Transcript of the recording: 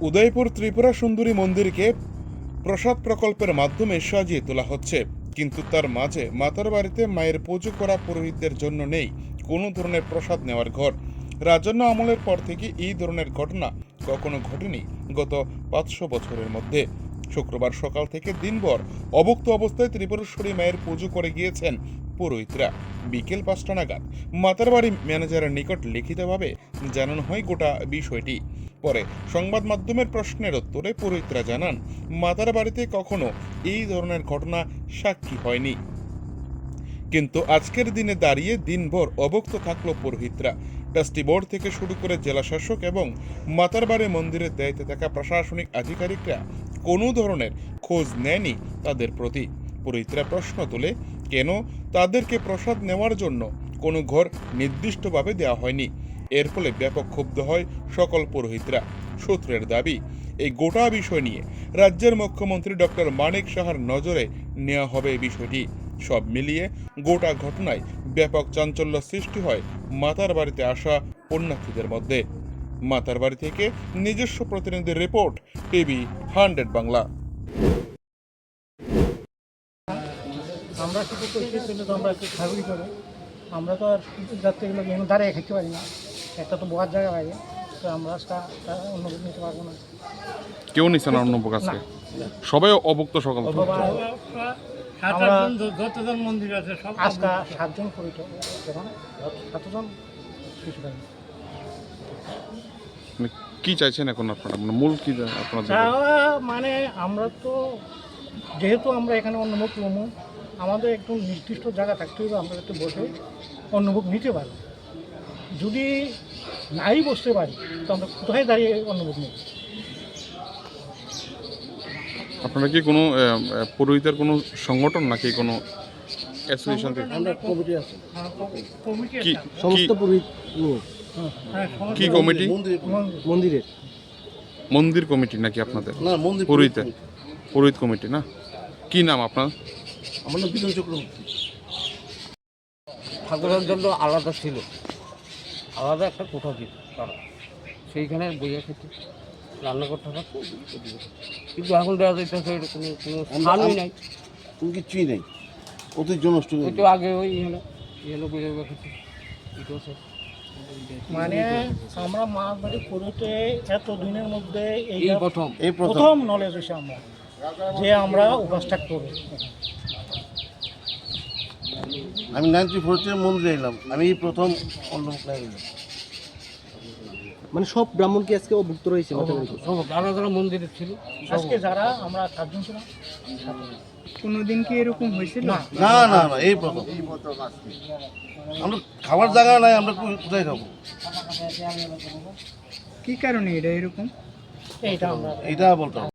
উদয়পুর ত্রিপুরা সুন্দরী মন্দিরকে প্রসাদ প্রকল্পের মাধ্যমে সাজিয়ে তোলা হচ্ছে। কিন্তু তার মাঝে মাতার বাড়িতে মায়ের পুজো করা পুরোহিতদের জন্য নেই। কোনো ধরনের প্রসাদ নেওয়ার ঘর। রাজন্য আমলের পর থেকে এই ধরনের ঘটনা কখনো ঘটেনি গত পাঁচশো বছরের মধ্যে। শুক্রবার সকাল থেকে দিনভর অভুক্ত অবস্থায় ত্রিপুরেশ্বরী মায়ের পুজো করে গিয়েছেন পুরোহিতরা। বিকেল পাঁচটা নাগাদ মাতার বাড়ি ম্যানেজারের নিকট লিখিতভাবে জানানো হয় গোটা বিষয়টি। পরে সংবাদ মাধ্যমের প্রশ্নের উত্তরে পুরোহিতরা জানান, মাতার বাড়িতে কখনো এই ধরনের ঘটনা সাক্ষী হয়নি। কিন্তু আজকের দিনে দাঁড়িয়ে দিনভর অবক্ত থাকল পুরোহিতরা। ট্রাস্টি বোর্ড থেকে শুরু করে জেলা শাসক এবং মাতারবাড়ি মন্দিরের দায়িত্বে থাকা প্রশাসনিক আধিকারিকরা কোনো ধরনের খোঁজ নেয়নি তাদের প্রতি। পুরোহিতরা প্রশ্ন তোলে, কেন তাদেরকে প্রসাদ নেওয়ার জন্য কোনো ঘর নির্দিষ্টভাবে দেওয়া হয়নি? এর ফলে ব্যাপক ক্ষুব্ধ হয় সকল পুরোহিতরা। সূত্রের দাবি, এই গোটা বিষয় নিয়ে রাজ্যের মুখ্যমন্ত্রী ডক্টর মানিক সাহার নজরে নেওয়া হবে এই বিষয়টি। সব মিলিয়ে গোটা ঘটনায় ব্যাপক চাঞ্চল্য সৃষ্টি হয় মাতার বাড়িতে আসা পুণ্যার্থীদের মধ্যে। মাতার বাড়ি থেকে নিজস্ব প্রতিনিধির রিপোর্ট টিভি হান্ড্রেড বাংলা। আমরা তো আর যাত্রীগুলো দাঁড়িয়ে খেতে পারি না। একটা তো বহার জায়গা লাগে তো আমরা অন্য কিছু নিতে পারব না। কেউ নিচ্ছে না অন্য প্রকাশকে সবাই অভুক্ত সকাল। আমরা যতজন মন্দির আছে সব আজকা সাতজন করি তো তখন সাতজন কিছু মানে কি চাইছেন এখন আপনারা? মানে মূল কি আপনাদের মানে আমরা তো যেহেতু আমরা এখানে অন্নভোগ নেব আমাদের একটু নির্দিষ্ট জায়গা থাকতে হবে আমরা একটু বসে অন্নভোগ নিতে পারি যদি নাই বসতে পারি তো আমরা কোথায় দাঁড়িয়ে অন্নভোগ নেব আপনারা কি কোনো পুরোহিতের কোনো সংগঠন নাকি কোনো অ্যাসোসিয়েশন থেকে? আমরা কমিটি আছে। কি সমস্ত পুরোহিত কি কমিটি? মন্দিরের মন্দির। কমিটি নাকি আপনাদের? না মন্দির পুরোহিতে পুরোহিত কমিটি না? কি নাম আপনার? আমার নাম বিজন চক্রবর্তী। ঠাকুরের জন্য আলাদা ছিল। আলাদা একটা কোঠা ছিল তারা সেইখানে বইয়া খেতে রান্না করতে থাকতো কিন্তু এখন দেওয়া যাইতেছে এটা কোনো কোনো স্থানই নাই। কোনো কিছুই নেই। ঐতিহ্য নষ্ট হয়ে ওই তো আগে ওই হলো হলো বইয়া বইয়া খেতে। এটা হচ্ছে মানে আমরা মাছ বাড়ি করতে এত দিনের মধ্যে এই প্রথম। এই প্রথম। প্রথম নলেজ হয়েছে আমরা যে আমরা উপাসটা করব আমি নাইনটি ফোরতে মন্দিরে এলাম। আমি এই প্রথম অন্নমুখলায় এলাম। মানে সব ব্রাহ্মণ কি আজকে অভুক্ত রয়েছে? সব যারা যারা মন্দিরে ছিল আজকে যারা আমরা চারজন ছিলাম কোনোদিন কি এরকম হয়েছিল? না। না না না এই প্রথম। আমরা খাবার জায়গা নাই আমরা কোথায় খাব? কি কারণে এটা এরকম? এইটা আমরা এইটা বলতাম